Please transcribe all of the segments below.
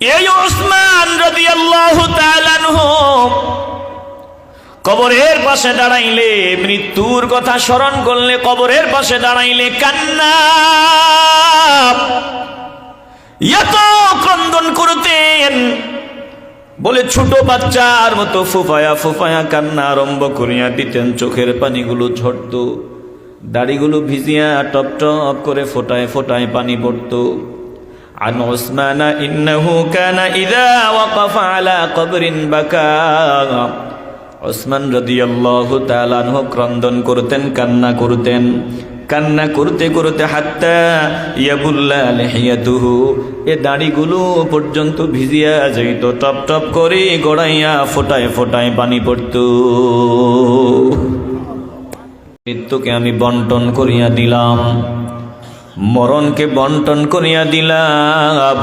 এই ওসমান যদি আল্লাহ কবরের পাশে দাঁড়াইলে, মৃত্যুর কথা স্মরণ করলে কবরের পাশে দাঁড়াইলে কান্না। এত ক্রন্দন করতেন। বলে ছোট বাচ্চার মতো ফুফায়া ফুফায়া কান্না আরম্ভ করিয়া দিতেন, চোখের পানিগুলো ঝরত, দাড়িগুলো ভিজিয়া টপ টপ করে ফোটায় ফোটায় পানি পড়তো। عن عثمان إنه كان إذا وقف على قبر بكى ওসমান রাদিয়াল্লাহু তাআলা আনহু ক্রন্দন করতেন কান্না করতেন কান্না করতে করতে হাত্তা ইয়াবুল্লা লিহিয়াতুহু এ দাড়িগুলো পর্যন্ত ভিজিয়া যাইত টপ টপ করে গড়াইয়া ফোটায় ফোটায় পানি পড়তো মৃত্যুকে আমি বন্টন করিয়া দিলাম মরণকে বন্টন করিয়া দিলাম।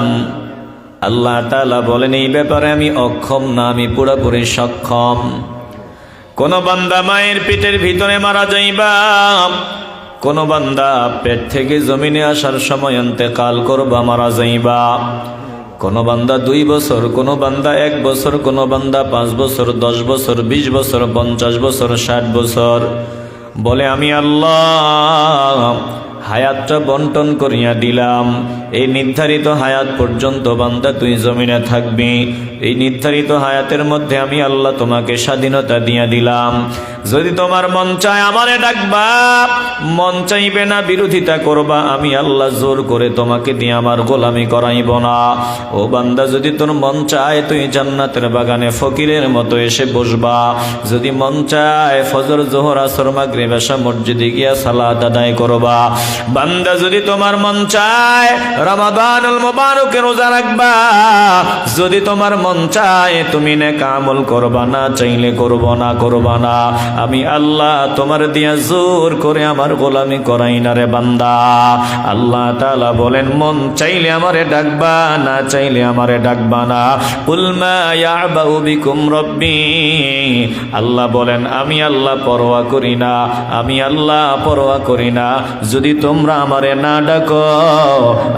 আল্লাহ তালা বলেন, এই ব্যাপারে আমি অক্ষম না, আমি পুরোপুরি সক্ষম। কোন বান্দা মায়ের পেটের ভিতরে মারা যাইবা। কোন বান্দা পেট থেকে জমিনে আসার সময় কাল করবা, মারা যাইবা। কোন বান্দা দুই বছর, কোন বান্দা এক বছর, কোন বান্দা পাঁচ বছর, দশ বছর, বিশ বছর, পঞ্চাশ বছর, ষাট বছর। বলে, আমি আল্লাহ হায়াতটা বন্টন করিয়া দিলাম। এই নির্ধারিত হায়াত পর্যন্ত বান্দা, তুই জমিনে থাকবি। এই নির্ধারিত হায়াতের মধ্যে আমি আল্লাহ তোমাকে স্বাধীনতা দিয়া দিলাম। যদি তোমার মন চায় আমারে ডাকবা, মন চাইবে না বিরোধিতা করবা, আমি আল্লাহ জোর করে তোমাকে দিয়ে আমার গোলামি করাইব না। ও বান্দা, যদি তোর মন চায়, তুই জান্নাতের বাগানে ফকিরের মতো এসে বসবা। যদি মন চায়, ফজর, জোহর, আসর, মাগরিব এসা মসজিদে গিয়া সালাত আদায় করবা। বান্দা, যদি তোমার মন চায়, রমাদানুল মুবারকে রোজা রাখবা। যদি তোমার মন চায়, তুমি নে কামল করবা না, চাইলে করব না, করবা না। আমি আল্লাহ তোমার দিয়া জোর করে আমার গোলামি করাই না রে বান্দা। আল্লাহ তালা বলেন, মন চাইলে আমারে ডাকবা, না চাইলে আমারে ডাকবা না। আল্লাহ বলেন, আমি আল্লাহ পরোয়া করি না, আমি আল্লাহ পরোয়া করি না। যদি তোমরা আমারে না ডাকো,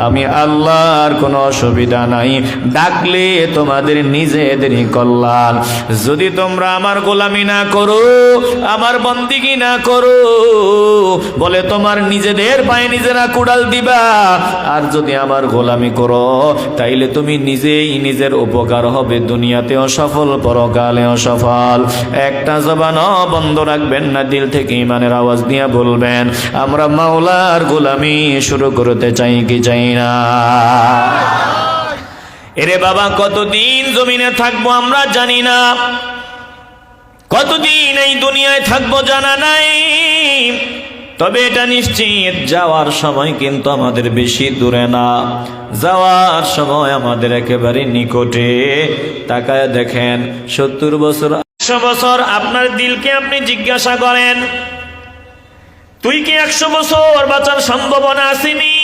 আমি আল্লাহর কোনো অসুবিধা নাই। ডাকলে তোমাদের নিজেদেরই কল্যাণ। যদি তোমরা আমার গোলামি না করো আমার বন্দিগি না করো? বলে, তোমার নিজেদের পায়ে নিজেরা কুড়াল দিবা। আর যদি আমার গোলামি করো, তাইলে তুমি নিজেই নিজের উপকার হবে। দুনিয়াতেও সফল, পরকালেও সফল। একটা জবানও বন্ধ রাখবেন না, দিল থেকে ইমানের আওয়াজ দিয়ে বলবেন, আমরা মাওলার গোলামি শুরু করতে চাই কি চাই না? এরে বাবা, কতদিন জমিনে থাকব আমরা জানি না। কতদিন এই দুনিয়ায় থাকব জানা নাই। তবে এটা নিশ্চিত, যাওয়ার সময় কিন্তু আমাদের বেশি দূরে না। যাওয়ার সময় আমাদের একেবারে নিকটে। তাকায় দেখেন, সত্তর বছর, একশো বছর আপনার দিলকে আপনি জিজ্ঞাসা করেন, তুই কি একশো বছর বাঁচার সম্ভাবনা আসেনি?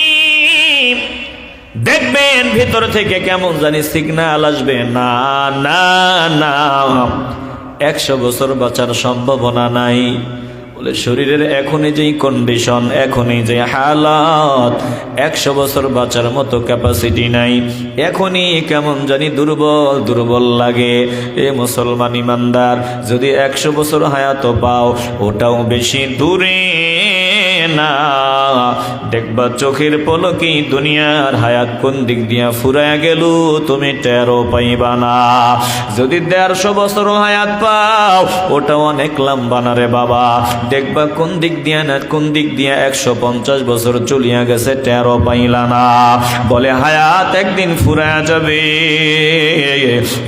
দেখবেন ভিতর থেকে কেমন জানি সিগনাল আসবে, না না না। একশো বছর বাঁচার সম্ভাবনা নাই। বলে শরীরের এখনই যেই কন্ডিশন এখনই যে হালাত, একশো বছর বাঁচার মতো ক্যাপাসিটি নাই। এখনই কেমন জানি দুর্বল দুর্বল লাগে। এ মুসলমান ইমানদার, যদি একশো বছর হায়াত পাও, ওটাও বেশি দূরে না। দেখবা চোখের পলকি দুনিয়ার হায়াত কোন দিক দিয়া ফুরায়া গেল, তুমি টেরো পাইবা না। যদি দেড়শো বছর হায়াত পাও, ওটা অনেক লম্বা না রে বাবা। দেখবা কোন দিক দিয়া না, কোন দিক দিয়া একশো পঞ্চাশ বছর চলিয়া গেছে টেরো পাইলা না। বলে হায়াত একদিন ফুরায়া যাবে।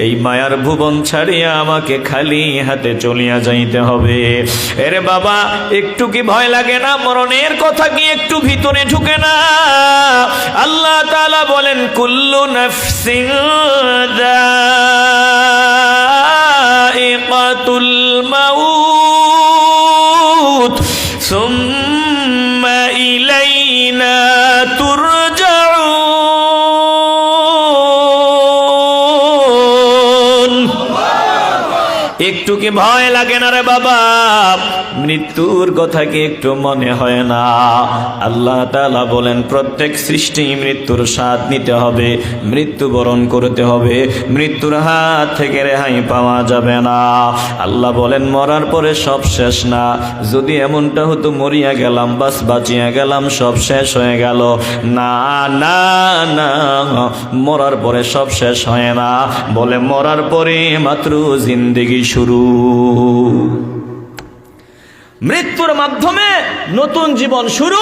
এই মায়ার ভুবন ছাড়িয়া আমাকে খালি হাতে চলিয়া যাইতে হবে। এরে বাবা, একটু কি ভয় লাগে না? মরণের কথা কি একটু ভিতরে ঢুকে না। আল্লাহ তালা বলেন কুল্লু নাফসিন যায়িকাতুল মাউত সুম্মা ইলাইনা তুরজাউন একটু কি ভয় লাগে না রে বাবা। মৃত্যুর কথা কি একটু মনে হয় না? আল্লাহ তালা বলেন, প্রত্যেক সৃষ্টি মৃত্যুর স্বাদ নিতে হবে, মৃত্যুবরণ করতে হবে, মৃত্যুর হাত থেকে রেহাই পাওয়া যাবে না। আল্লাহ বলেন, মরার পরে সব শেষ না। যদি এমনটা হতো, মরিয়া গেলাম, বাস বাঁচিয়া গেলাম, সব শেষ হয়ে গেল। না না না, মরার পরে সব শেষ হয় না। বলে, মরার পরে মাত্র জিন্দেগি শুরু। মৃত্যুর মাধ্যমে নতুন জীবন শুরু,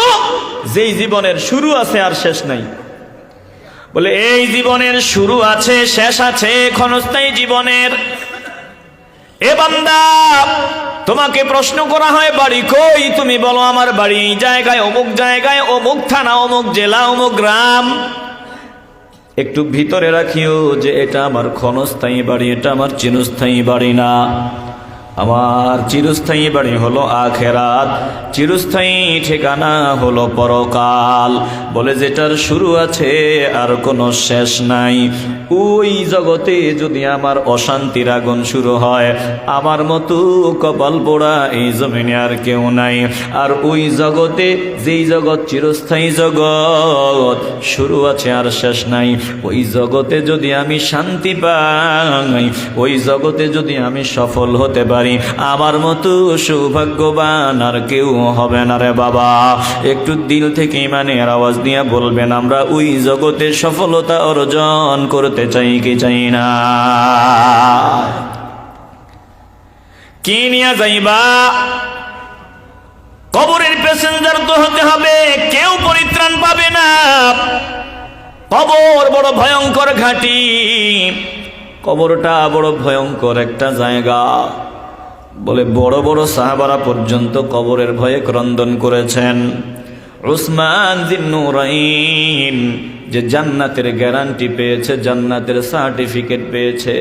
যেই জীবনের শুরু আছে আর শেষ নাই। বলে, এই জীবনের শুরু আছে, শেষ আছে, ক্ষণস্থায়ী জীবনের। এ বান্দা, তোমাকে প্রশ্ন করা হয়, বাড়ি কই? তুমি বলো, আমার বাড়ি জায়গায়, অমুক জায়গায়, অমুক থানা, অমুক জেলা, অমুক গ্রাম। একটু ভিতরে রাখিও যে এটা আমার ক্ষণস্থায়ী বাড়ি, এটা আমার চিরস্থায়ী বাড়ি না। আমার চিরস্থায়ী বাড়ি হলো আখেরাত, চিরস্থায়ী ঠিকানা হলো পরকাল। বলে যেটার শুরু আছে আর কোনো শেষ নাই। ওই জগতে যদি আমার অশান্তির আগুন শুরু হয়, আমার মতো কপাল পোড়া এই জমিনে আর কেউ নাই। আর ওই জগতে যেই জগৎ চিরস্থায়ী জগৎ, শুরু আছে আর শেষ নাই। ওই জগতে যদি আমি শান্তি পাই, ওই জগতে যদি আমি সফল হতে পারি, আমার মতো সৌভাগ্যবান আর কেউ হবে না রে বাবা। একটু দিল থেকে ইমানের আওয়াজ দিয়ে বলবেন, আমরা ওই জগতে সফলতা অর্জন করতে চাই কি চাই না কি নিয়ে যাইবা? কবরের প্যাসেঞ্জার তো হতে হবে, কেউ পরিত্রাণ পাবে না। কবর বড় ভয়ঙ্কর ঘাটি। কবরটা বড় ভয়ঙ্কর একটা জায়গা। বলে বড় বড় সাহাবারা পর্যন্ত কবরের ভয়ে ক্রন্দন করেছেন। উসমান জিন্নুরাইন যে জান্নাতের গ্যারান্টি পেয়েছে, জান্নাতের সার্টিফিকেট পেয়েছে।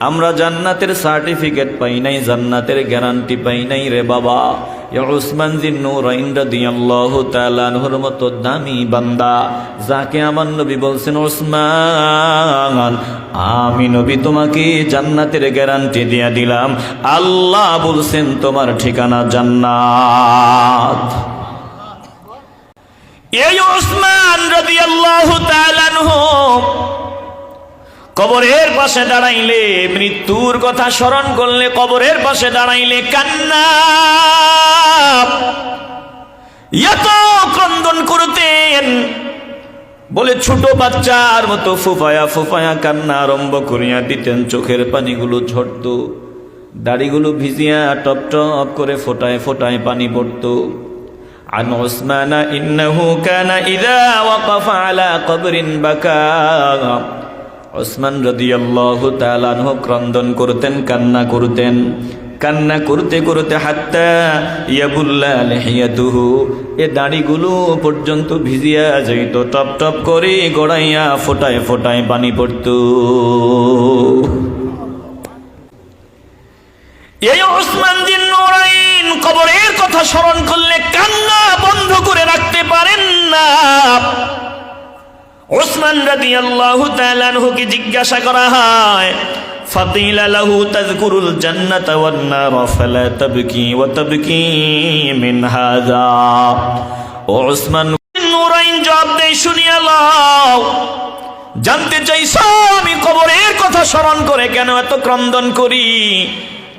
আমরা জান্নাতের সার্টিফিকেট পাই নাই, জান্নাতের গ্যারান্টি পাই নাই রে বাবা। উসমান জিন্নুরাইন রাদিয়াল্লাহু তাআলা আনহুর মতো দামি বান্দা, যাকে আমার নবী বলছেন, উসমান, আমি নবী তোমাকে জান্নাতের গ্যারান্টি দিয়ে দিলাম। আল্লাহ বলছেন, তোমার ঠিকানা জান্নাত। এই ওসমান কবরের পাশে দাঁড়াইলে, মৃত্যুর কথা স্মরণ করলে কবরের পাশে দাঁড়াইলে কান্না। ক্রন্দন করতেন। বলে ছোট বাচ্চার মতো ফুফায়া ফুফায়া কান্না আরম্ভ করিয়া দিতেন, চোখের পানিগুলো ঝরত, দাড়িগুলো ভিজিয়া টপ টপ করে ফোটায় ফোটায় পানি পড়তো। عن عثمان إنه كان إذا وقف على قبر بكى ওসমান রাদিয়াল্লাহু তাআলা আনহু ক্রন্দন করতেন কান্না করতেন কান্না করতে করতে হাত্তা ইয়াবুল্লা লিহিয়াতুহু এ দাড়িগুলো পর্যন্ত ভিজিয়া যাইত টপ টপ করে গড়াইয়া ফোটায় ফোটায় পানি পড়তো এই ওসমান দিন নুরাইন কবরের কথা স্মরণ করলে কান্না বন্ধ করে রাখতে পারেন না। ওসমান রাদিয়াল্লাহু তাআলা আনহুকে জিজ্ঞাসা করা হয় জানতে চাইছো আমি কবরের কথা স্মরণ করে কেন এত ক্রন্দন করি?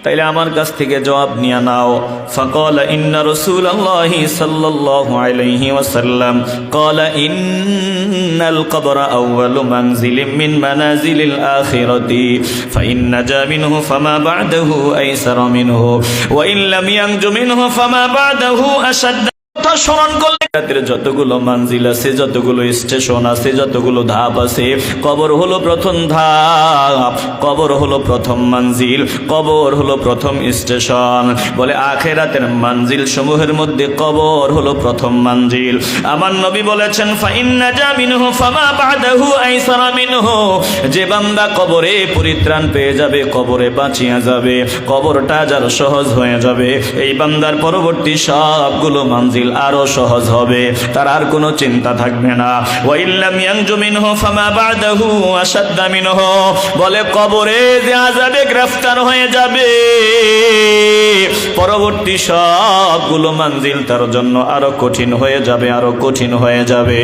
তাইলে আমার কাছ থেকে জবাব নিয়ে নাও ফকল ইন্না রসুল্লাহ সাল্লাল্লাহু আলাইহি ওয়াসাল্লাম قال إن القبر أول منزل من منازل الآخرة فإن نجا منه فما بعده أيسر منه وإن لم ينج منه فما بعده أشد কথা স্মরণ করলে রাতের যতগুলো মানজিল আছে, যতগুলো স্টেশন আছে, যতগুলো ধাপ আছে, কবর হলো প্রথম ধাপ, কবর হলো প্রথম মানজিল কবর হলো প্রথম স্টেশন। বলে আখেরাতের মানজিল সমূহের মধ্যে কবর হলো প্রথম মানজিল আমার নবী বলেছেন, ফাইন্না জামিনহু ফামা বাদাহু আইসারা মিনহু। যে বান্দা কবরে পরিত্রাণ পেয়ে যাবে, কবরে বাঁচিয়া যাবে, কবরটা যার সহজ হয়ে যাবে, এই বান্দার পরবর্তী সবগুলো মানজিল আরও সহজ হবে। তার আর কোনো চিন্তা থাকবে না। ওয়াইল্লাম ইয়ানজু মিনহু ফামা বাদাহু আশাদ্দা মিনহু। বলে কবরে যে আযাবে গ্রেফতার হয়ে যাবে, পরবর্তী সবগুলো মানজিল তার জন্য আরও কঠিন হয়ে যাবে, আরও কঠিন হয়ে যাবে।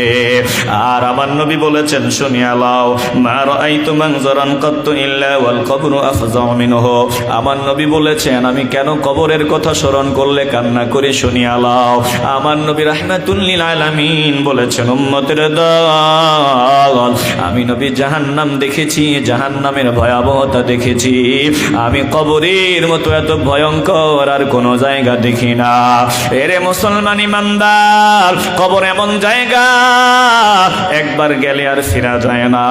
আর আমার নবী বলেছেন, শুনিয়া লাও, মা রাআইতু মানজারান কাত্তু ইল্লা ওয়াল কবরু আফজাউ মিনহু। আমার নবী বলেছেন, আমি কেন কবরের কথা স্মরণ করলে কান্না করে? শুনিয়া লাও। আমার নবী রাহমাতুল্লিল আলামিন বলেছেন, উম্মতের দল, আমি নবী জাহান্নাম দেখেছি, জাহান্নামের ভয়াবহতা দেখেছি। আমি কবরের মতো এত ভয়ঙ্কর আর কোনো জায়গা দেখি না। এরে মুসলমান ইমানদার, কবর এমন জায়গা, একবার গেলে আর ফেরা যায় না।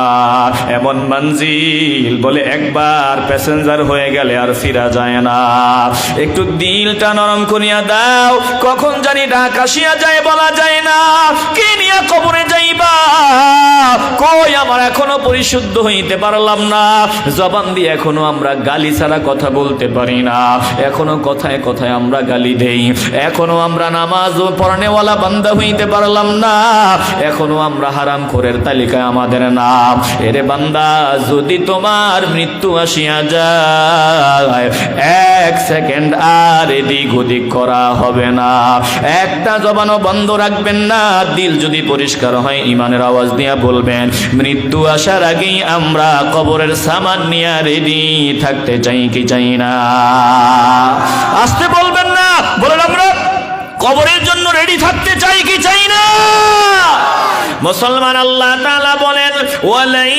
এমন মঞ্জিল বলে একবার প্যাসেঞ্জার হয়ে গেলে আর ফিরা যায় না। একটু দিলটা নরম করিয়া দাও, কখন জানি ডাক আসিয়া যায়, বলা যায় না। কে নিয়া কবরে যাইবা? কই, আমার এখনও পরিশুদ্ধ হইতে পারলাম না। জবান দিয়ে এখনও আমরা গালি ছাড়া কথা বলতে পারি না। এখনও কথায় কথায় আমরা গালি দেই। এখনও আমরা নামাজ ও পড়ানেওয়ালা বান্দা হইতে পারলাম না। এখনও আমরা হারাম খোরের তালিকায় আমাদের নাম। এরে বান্দা, যদি তোমার মৃত্যু আসিয়া যায়, এক সেকেন্ড আর এদিক ওদিক করা হবে না। একটা জবানও বন্ধ রাখবেন না দিল যদি পরিষ্কার হয় ইমানের আওয়াজ দিয়া বলবেন মৃত্যু আসার আগেই আমরা কবরের সামান নিয়ে রেডি থাকতে চাই কি চাই না আসতে বলবেন না বলেন আমরা কবরের জন্য রেডি থাকতে চাই কি চাই না মুসলমান আল্লাহ তাআলা বলেন ওয়ালাই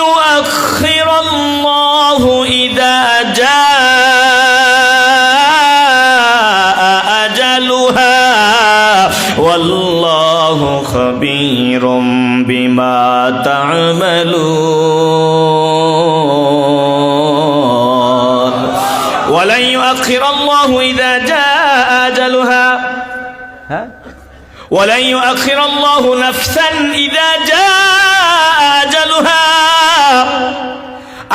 يؤخر الله إذا جاء والله خبير بما تعملون. ولن يؤخر الله إذا جاء أجلها. ها؟ ولن يؤخر الله نفسا إذا جاء أجلها.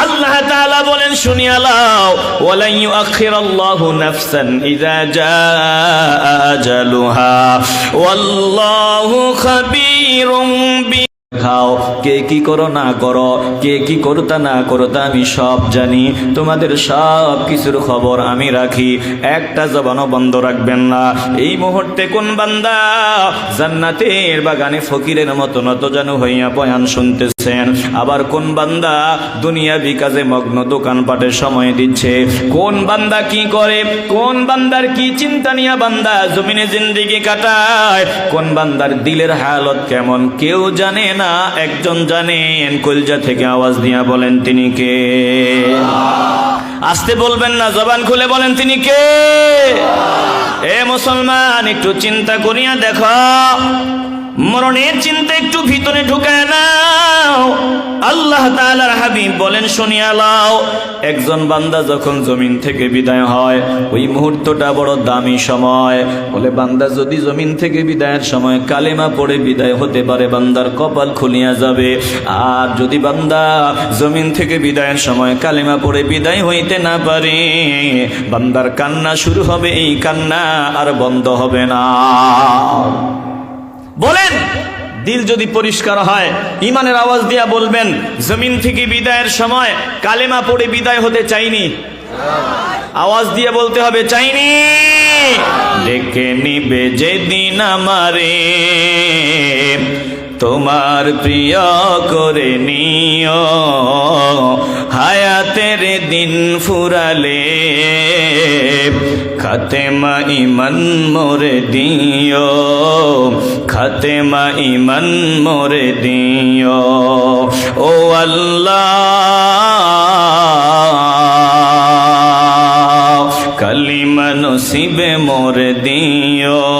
আল্লাহ তাআলা বলেন, শুনিয়া লাও ওয়ালান ইউআখিরাল্লাহু নাফসান ইযা জাআ আজালুহা, ওয়াল্লাহু খাবীরুম বি খাও, কে কি করো না করো, কে কি করতা না করতা আমি সব জানি, তোমাদের সব কিছুর খবর আমি রাখি, একটা জবানও বন্ধ রাখবেন না। এই মুহূর্তে কোন বান্দা জান্নাতের বাগানে ফকিরের মতো নত জানু হইয়া বয়ান শুনতেছেন আবার কোন বান্দা দুনিয়া বিকাজে মগ্ন দোকানপাটে সময় দিচ্ছে? কোন বান্দা কি করে? কোন বান্দার কি চিন্তা নিয়া বান্দা জমিনে জিন্দিগি কাটায়? কোন বান্দার দিলের হালত কেমন? কেউ জানে না, একজন জানেন কলজা থেকে আওয়াজ দিয়া বলেন, তিনি কে? আসতে বলবেন না, জবান খুলে বলেন, তিনি কে? এ মুসলমান, একটু চিন্তা করিয়া দেখো। মরণের চিন্তা একটু ভিতরে ঢুকায় নাও। আল্লাহ তাআলার হাবিব বলেন, শুনিয়া লাও একজন বান্দা যখন জমিন থেকে বিদায় হয়, ওই মুহূর্তটা বড় দামি সময়। বলে, বান্দা, যদি জমিন থেকে বিদায়ের সময় কালেমা পড়ে বিদায় হতে পারে, বান্দার কপাল খুলিয়া যাবে। আর যদি বান্দা জমিন থেকে বিদায়ের সময় কালেমা পড়ে বিদায় হইতে না পারে, বান্দার কান্না শুরু হবে, এই কান্না আর বন্ধ হবে না। বলেন, দিল যদি পরিষ্কার হয় ইমানের আওয়াজ দিয়া বলবেন, জমিন থেকে বিদায়ের সময় কালেমা পড়ে বিদায় হতে চাইনি। আওয়াজ দিয়ে বলতে হবে, চাইনি। দেখে নিবে যেদিন আমারে। তোমার প্রিয় করে নিও। হায়াতের দিন ফুরালে খাতেমা ইমান মোরে দিও। খাতেমা ইমান মোরে দিও। ও আল্লাহ, কালিমা নসিবে মোর দিও।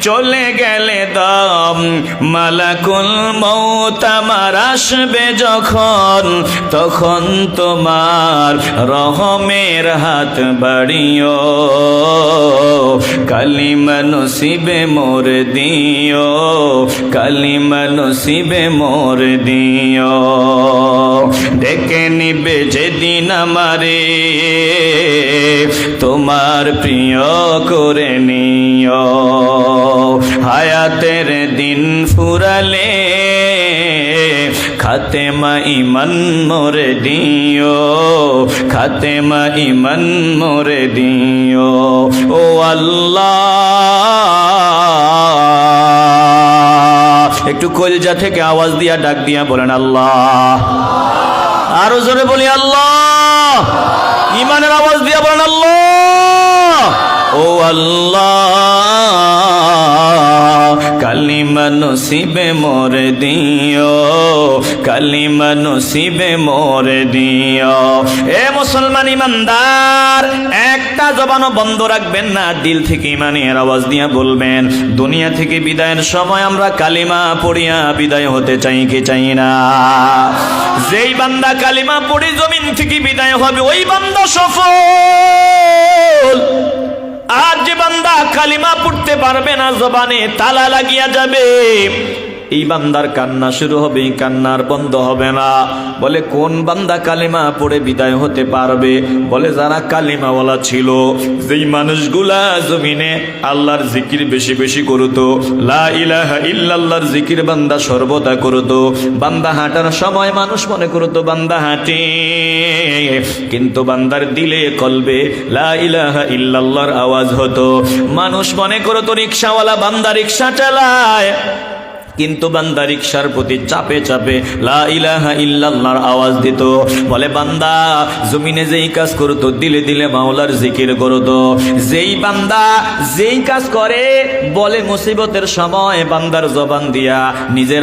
চলে গেলে দম। মালাকুল মৌত আমার আসবে যখন, তখন তোমার রহমের হাত বাড়িও। কালিমা নসিবে মোর দিও, কালিমা নসিবে মোর দিও। ডেকে নিবে যেদিন আমারে, তোমার প্রিয় করে নিও। হায়াতের দিন ফুরালে, খাতেমা ইমন মোরে দিও, খাতেমা ইমন মোরে দিও, ও আল্লাহ। একটু কলজা থেকে আওয়াজ দিয়া ডাক দিয়া বলেন আল্লাহ। আরও জোরে বলি আল্লাহ। ইমানের আওয়াজ দিয়া বলেন আল্লাহ। ও আল্লাহ কালিমা নসিবে মোর দিও কালিমা নসিবে মোর দিও। এ মুসলমান ইমানদার, একটা জবানও বন্ধ রাখবেন না, দিল থেকে ইমানের আওয়াজ দিয়া বলবেন, দুনিয়া থেকে বিদায়ের সময় আমরা কালিমা পড়িয়া বিদায় হতে চাই কি চাই না? যেই বান্দা কালিমা পড়ে জমিন থেকে বিদায় হবে, ওই বান্দা সফল। আর যে বান্দা কালিমা পড়তে পারবে না জবানে তালা লাগিয়া যাবে। এই বান্দার কান্না শুরু হবে কান্নার বন্ধ হবে না। বলে, কোন বান্দা কালিমা পড়ে বিদায় হতে পারবে? বলে, যারা কালিমাওয়ালা ছিল, যেই মানুষগুলা জমিনে আল্লাহর জিকির বেশি বেশি করতো, লা ইলাহা ইল্লাল্লাহর জিকির বান্দা সর্বদা করতো। বান্দা হাঁটার সময় মানুষ মনে করতো, বান্দা হাঁটে। কিন্তু বান্দার দিলে কলবে লা ইলাহা ইল্লাল্লাহর আওয়াজ হতো। মানুষ মনে করতো, রিক্সাওয়ালা বান্দা রিক্সা চালায়। কিন্তু বান্দা রিক্সার প্রতি চাপে চাপে লা আওয়াজ দিত। বলে, বান্দা, জমিনে যেই কাজ করতো, দিলে দিলে মাওলার জিকির করতো। যেই বান্দা যেই কাজ করে, বলে মুসিবতের সময় বান্দার জবান দিয়া নিজের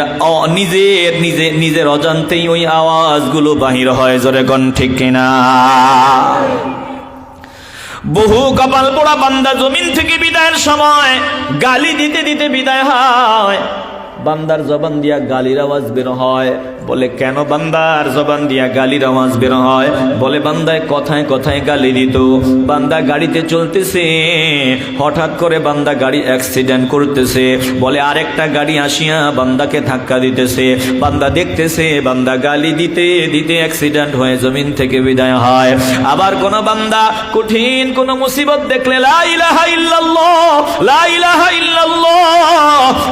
নিজের নিজে নিজের অজান্তেই ওই আওয়াজগুলো বাহির হয়, জোরে গণ ঠিক কিনা? বহু কপাল পোড়া বান্দা জমিন থেকে বিদায়ের সময় গালি দিতে দিতে বিদায় হয়। বান্দার জবান দিয়া গালির আওয়াজ বের হয়। বলে, কেন বান্দার জবান দিয়া গালির আওয়াজ বের হয়? বলে, বান্দায় কথায় কথায় গালি দিত। বান্দা গাড়িতে চলতেছে। হঠাৎ করে বান্দা গাড়ি অ্যাক্সিডেন্ট করতেছে। বলে, আরেকটা গাড়ি আসিয়া বান্দাকে ধাক্কা দিতেছে। বান্দা দেখতেছে, বান্দা গালি দিতে দিতে অ্যাক্সিডেন্ট হয়ে জমিন থেকে বিদায় হয়। আবার কোন বান্দা কঠিন কোন মুসিবত দেখলে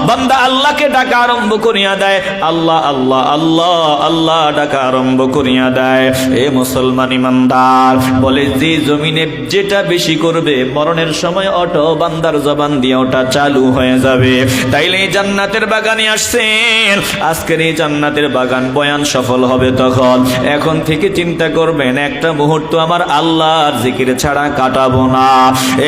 বান্দা আল্লাহকে ডাকা আরম্ভ করিয়া দেয়। আল্লাহ আল্লাহ আল্লাহ। আল্লাহ ডাকা আরম্ভ করিয়া দেয়। এ মুসলমান ইমানদার, বলে যে জমিনে যেটা বেশি করবে, মরণের সময় অটো বান্দার জবান দিয়ে ওটা চালু হয়ে যাবে। তাইলে এই জান্নাতের বাগানে আসছেন। আজকের এই জান্নাতের বাগান বয়ান সফল হবে তখন। এখন থেকে চিন্তা করবেন, একটা মুহূর্ত আমার আল্লাহর জিকির ছাড়া কাটাবো না।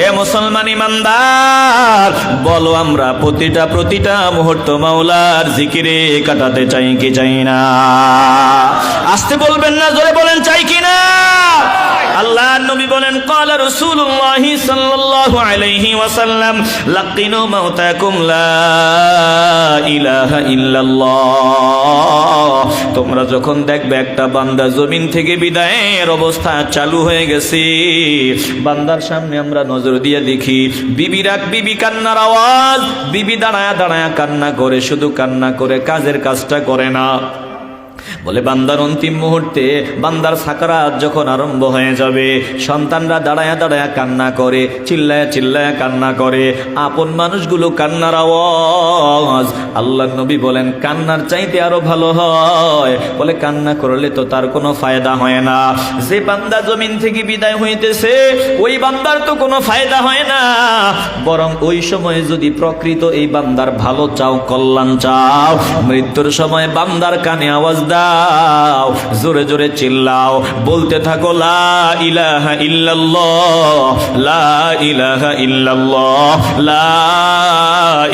এ মুসলমান ইমানদার, বলো আমরা প্রতিটা প্রতিটা মুহূর্ত মাওলার জিকিরে কাটাতে চাই কি চাই না? আসতে বলবেন না জোরে বলেন চাই কি না আল্লাহ নবী বলেন قال رسول الله صلى الله عليه وسلم لقنوا موتاكم لا اله الا الله তোমরা যখন দেখবে একটা বান্দা জমিন থেকে বিদায়ের অবস্থা চালু হয়ে গেছে বান্দার সামনে আমরা নজর দিয়ে দেখি বিবি রাখ বিবি কান্নার আওয়াজ বিবি দাঁড়ায়া দাঁড়ায়া কান্না করে শুধু কান্না করে কাজের কাজটা করে না বলে, বান্দার অন্তিম মুহূর্তে বান্দার সাকারাত যখন আরম্ভ হয়ে যাবে, সন্তানরা দাঁড়ায়া দাঁড়ায়া কান্না করে, চিল্লায়া চিল্লায়া কান্না করে, আপন মানুষগুলো কান্নার আওয়াজ। আল্লাহ নবী বলেন, কান্নার চাইতে আরও ভালো হয়। বলে, কান্না করলে তো তার কোনো ফায়দা হয় না। যে বান্দা জমিন থেকে বিদায় হইতেছে, ওই বান্দার তো কোনো ফায়দা হয় না। বরং ওই সময় যদি প্রকৃত এই বান্দার ভালো চাও, কল্যাণ চাও, মৃত্যুর সময় বান্দার কানে আওয়াজ দাও দাও, জোরে জোরে চিল্লাও। বলতে থাকো, লা ইলাহা ইল্লাল্লাহ, লা ইলাহা ইল্লাল্লাহ, লা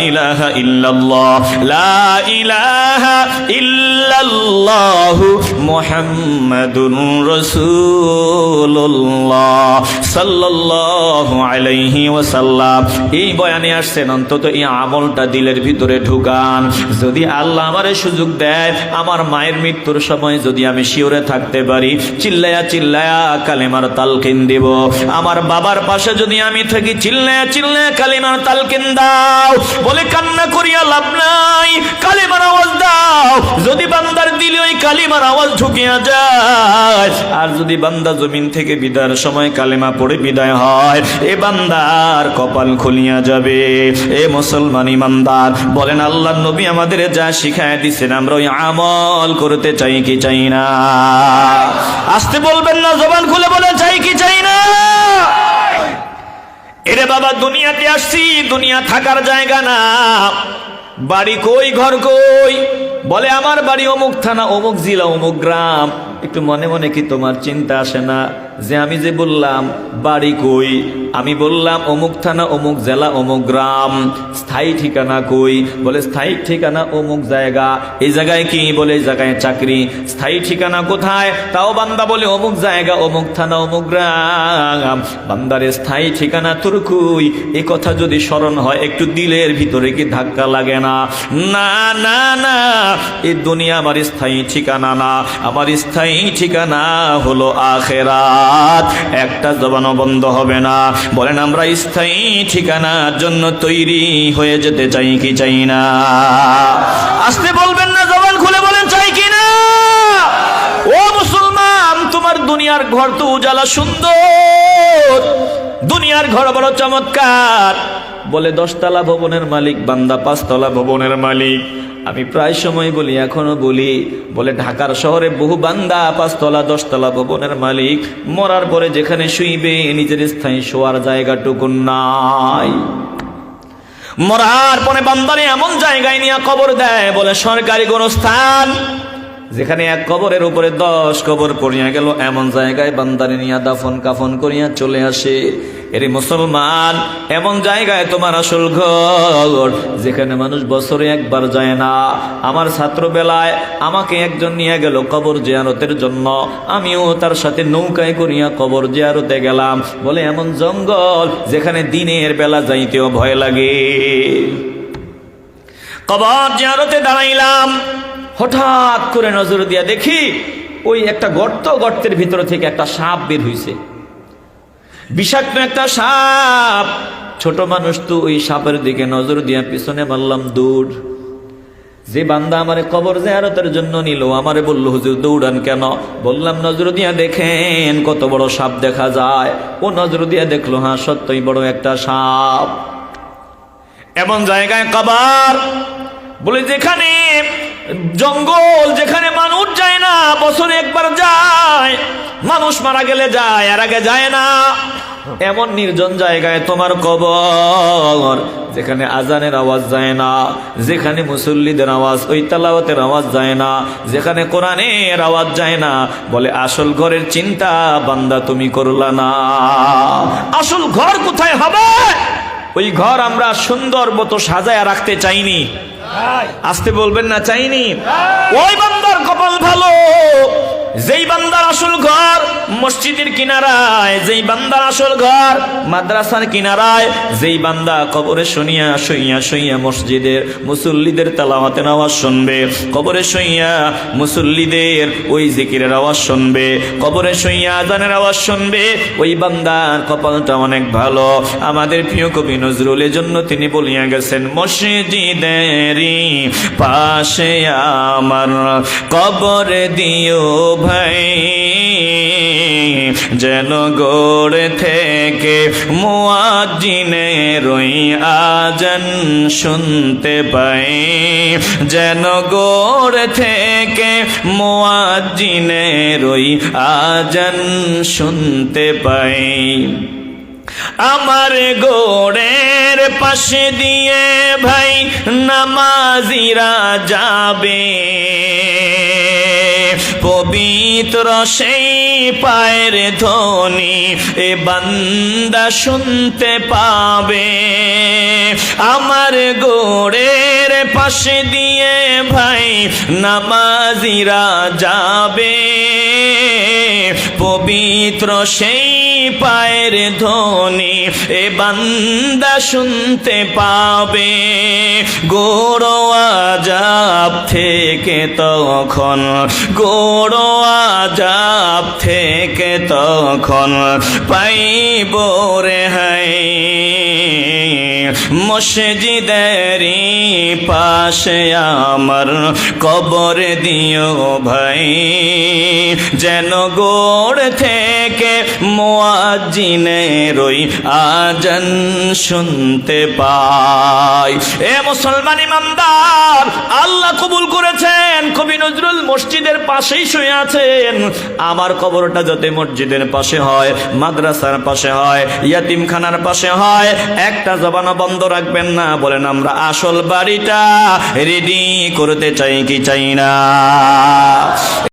ইলাহা ইল্লাল্লাহ, লা ইলাহা ইল্লাল্লাহ মুহাম্মাদুর রাসূলুল্লাহ সাল্লাল্লাহু আলাইহি ওয়াসাল্লাম। এই বয়ানে আসছেন, অন্তত এই আমলটা দিলের ভিতরে ঢুকান। যদি আল্লাহ আমারে সুযোগ দেয়, আমার মায়ের মৃত্যুর সময় যদি আমি শিওরে থাকতে পারি, চিল্লায়া চিল্লায়া কালেমার তালকিন দিব। আমার বাবার পাশে যদি আমি থাকি, চিল্লায়া চিল্লায়া কালেমার তালকিন দাও। বলে কান্না করিয়া লাভ নাই, কালেমার আওয়াজ দাও। যদি বান্দার দিলে ওই কালিমার আওয়াজ ঢুকিয়া যায়। আর যদি বান্দা জমিন থেকে বিদায়ের সময় কালেমা পড়ে বিদায় হয়, এ বান্দার কপাল খুলিয়া যাবে। এ মুসলমান ইমানদার, বলেন আল্লাহ নবী আমাদের যা শিখায় দিচ্ছেন আমরা ওই আমল করতে চাই কি চাই না? আসতে বলবেন না, জবান খুলে বলে চাই কি চাই না? এরে বাবা, দুনিয়াতে আসছি, দুনিয়া থাকার জায়গা না। বাড়ি কই, ঘর কই? বলে, আমার বাড়ি অমুক থানা, অমুক জেলা, অমুক গ্রাম। একটু মনে মনে কি তোমার চিন্তা আসে না? যে আমি যে বললাম, বাড়ি কই? আমি বললাম, অমুক থানা, অমুক জেলা, অমুক গ্রাম। স্থায়ী ঠিকানা কই? বলে, স্থায়ী ঠিকানা অমুক জায়গা। এই জায়গায় কি? বলে, এই জায়গায় চাকরি। স্থায়ী ঠিকানা কোথায়? তাও বান্দা। বলে, অমুক জায়গা, অমুক থানা, অমুক গ্রাম। বান্দারে, স্থায়ী ঠিকানা তুরকুই এ কথা যদি স্মরণ হয়, একটু দিলের ভিতরে কি ধাক্কা লাগে না? না না না এই দুনিয়া আমার স্থায়ী ঠিকানা না। আমার স্থায়ী ঠিকানা হলো আখেরাত। একটা জবানও বন্ধ হবে না। বলেন, আমরা স্থায়ী ঠিকানার জন্য তৈরি হয়ে যেতে চাই কি চাই না? আসতে বলবেন না, জবান খুলে বলেন, চাই কি না? ও মুসলমান, তোমার দুনিয়ার ঘর তো উজালা সুন্দর। দুনিয়ার ঘর বড় চমৎকার। বলে, দশতলা ভবনের মালিক, বান্দা পাঁচতলা ভবনের মালিক। আমি প্রায় সময় বলি, এখনও বলি, বলে ঢাকার শহরে বহু বান্দা, পাঁচতলা, দশতলা ভবনের মালিক, মরার পরে যেখানে শুইবে, নিজের স্থায়ী শোয়ার জায়গাটুকু নাই। মরার পরে বান্দারে এমন জায়গায় নিয়ে কবর দেয়, বলে সরকারি কোন স্থান। যেখানে এক কবরের উপরে দশ কবর পড়িয়া গেল, এমন জায়গায় বান্দারে নিয়ে দাফন কাফন করিয়া চলে আসে। এরে মুসলমান, এমন জায়গায় তোমার আসল ঘর, যেখানে মানুষ বছরে একবার যায় না। আমার ছাত্রবেলায় আমাকে একজন নিয়ে গেল কবর জিয়ারতের জন্য। আমিও তার সাথে নৌকায় করিয়া কবর জিয়ারতে গেলাম। বলে, এমন জঙ্গল যেখানে দিনের বেলা যাইতেও ভয় লাগে। কবর জিয়ারতে দাঁড়াইলাম। হঠাৎ করে নজর দিয়া দেখি, ওই একটা গর্ত গর্তের ভিতর থেকে একটা সাপ বের হইছে। বিষাক্ত একটা সাপ। ছোট মানুষ তো ওই সাপের দিকে নজর দিয়া পিছনে মারলাম দৌড়। যে বান্দা আমারে কবর জিয়ারতের জন্য নিল, আমারে বলল, হুজুর, দৌড়ান কেন? বললাম, নজর দিয়া দেখেন কত বড় সাপ দেখা যায়। ও নজর দিয়া দেখল হ্যাঁ সত্যই বড় একটা সাপ। এমন জায়গায় কবার বলে যেখানে জঙ্গল যেখানে মানুষ যায় না, বছরে একবার যায়। মানুষ মারা গেলে যায়, আর আগে যায় না। এমন নির্জন জায়গায় তোমার কবর, যেখানে আজানের আওয়াজ যায় না, যেখানে মুসল্লিদের আওয়াজ, ওই তালাওয়াতের আওয়াজ যায় না, যেখানে কোরআনের আওয়াজ যায় না। বলে, আসল ঘরের চিন্তা বান্দা তুমি করলা না। আসল ঘর কোথায় হবে? ওই ঘর আমরা সুন্দর মতো সাজায় রাখতে চাইনি। আসতে বলবেন না চাইনি। ওই বান্দার কপাল ভালো। যেই বান্দার আসল ঘর মসজিদের কিনারায়, যেই বান্দার আসল ঘর মাদ্রাসার কিনারায়, যেই বান্দা কবরে শুনিয়া শুইয়া শুইয়া মসজিদের মুসল্লিদের তালাওয়াতের আওয়াজ শুনবে, কবরে শুইয়া মুসল্লিদের ওই জিকিরের আওয়াজ শুনবে, কবরে শুইয়া আজানের আওয়াজ শুনবে, ওই বান্দার কপালটা অনেক ভালো। আমাদের প্রিয় কবি নজরুলের জন্য তিনি বলিয়া গেছেন মসজিদেরই পাশে আমার কবরে দিও ভাই, যেন গোড় থেকে মুয়াজিনে রই আজান শুনতে পাই, যেন গোড় থেকে মুয়াজিনে রই আজান শুনতে পাই। আমার গোড়ের পাশে দিয়ে ভাই নামাজিরা যাবে। পবিত্র সেই পায়ের ধ্বনি এ বান্দা শুনতে পাবে। আমার গোড়ের পাশে দিয়ে ভাই নামাজিরা যাবে। পবিত্র সেই পায়ের ধ্বনি এ বান্দা শুনতে পাবে। গোড়ো আজাব থেকে তখন, গোড়ো আজাব থেকে তখন পাইব রে হাই মসজিদেরই পাশে আমার কবর দিও ভাই। যেন গোড় থেকে মোয়াজিনের ওই আজান শুনতে পাই। এ মুসলমান ইমানদার, আল্লাহ কবুল করেছেন। কবি নজরুল মসজিদের পাশেই শুয়ে আছেন। আমার কবরটা যাতে মসজিদের পাশে হয়, মাদ্রাসার পাশে হয়, ইয়াতিমখানার পাশে হয়, একটা জবানা বন্ধ রাখবেন না। বলেন, আমরা আসল বাড়িটা রেডি করতে চাই কি চাই না?